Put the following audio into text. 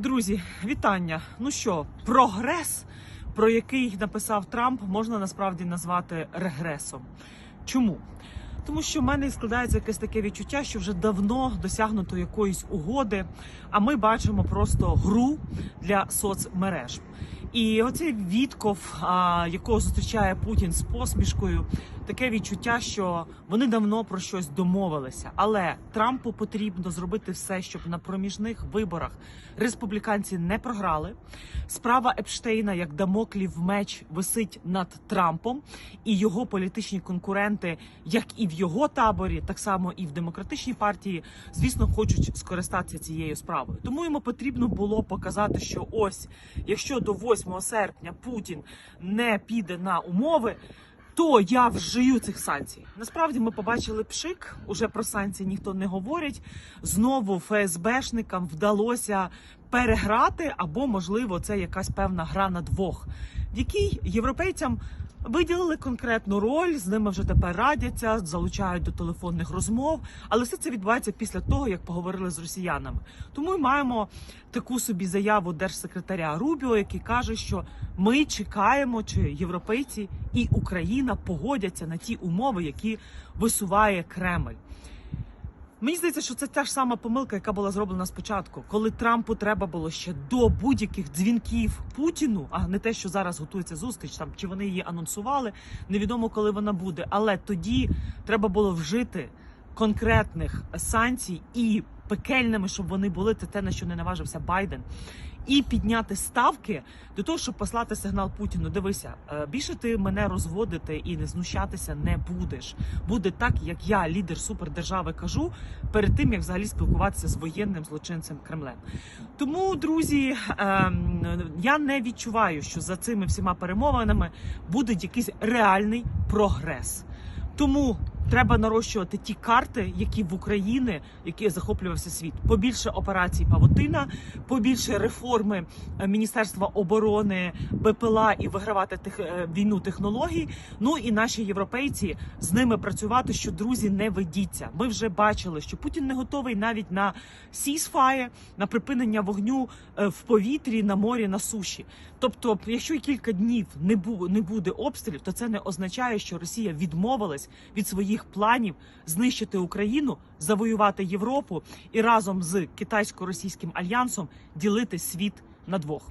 Друзі, вітання. Ну що, прогрес, про який написав Трамп, можна насправді назвати регресом. Чому? Тому що в мене складається якесь таке відчуття, що вже давно досягнуто якоїсь угоди, а ми бачимо просто гру для соцмереж. І оцей Вітков, а, якого зустрічає Путін з посмішкою, таке відчуття, що вони давно про щось домовилися. Але Трампу потрібно зробити все, щоб на проміжних виборах республіканці не програли. Справа Епштейна, як дамоклів меч, висить над Трампом, і його політичні конкуренти, як і в його таборі, так само і в демократичній партії, звісно, хочуть скористатися цією справою. Тому йому потрібно було показати, що ось якщо до 8 серпня Путін не піде на умови. То я вжию цих санкцій. Насправді ми побачили пшик. Уже про санкції ніхто не говорить. Знову ФСБшникам вдалося переграти, або можливо, це якась певна гра на двох, в якій європейцям виділили конкретну роль. З ними вже тепер радяться, залучають до телефонних розмов. Але все це відбувається після того, як поговорили з росіянами. Тому ми маємо таку собі заяву держсекретаря Рубіо, який каже, що ми чекаємо, чи європейці і Україна погодяться на ті умови, які висуває Кремль. Мені здається, що це та ж сама помилка, яка була зроблена спочатку, коли Трампу треба було ще до будь-яких дзвінків Путіну, а не те, що зараз готується зустріч, там чи вони її анонсували. Невідомо, коли вона буде. Але тоді треба було вжити конкретних санкцій і пекельними, щоб вони були. Це те, на що не наважився Байден. І підняти ставки до того, щоб послати сигнал Путіну. Дивися, е, більше ти мене розводити і не знущатися не будеш. Буде так, як я, лідер супердержави, кажу перед тим, як взагалі спілкуватися з воєнним злочинцем Кремлем. Тому, друзі, ем, я не відчуваю, що за цими всіма перемовинами буде якийсь реальний прогрес. Тому треба нарощувати ті карти, які в Україні, які захоплювався світ. Побільше операцій Павутина, побільше реформи е, Міністерства оборони, БПЛА і вигравати тих е, війну технологій. Ну і наші європейці з ними працювати. Що друзі, не ведіться. Ми вже бачили, що Путін не готовий навіть на сісфає, на припинення вогню е, в повітрі, на морі, на суші. Тобто, якщо кілька днів не буде обстрілів, то це не означає, що Росія відмовилась від своїх планів знищити Україну, завоювати Європу і разом з китайсько-російським альянсом ділити світ на двох.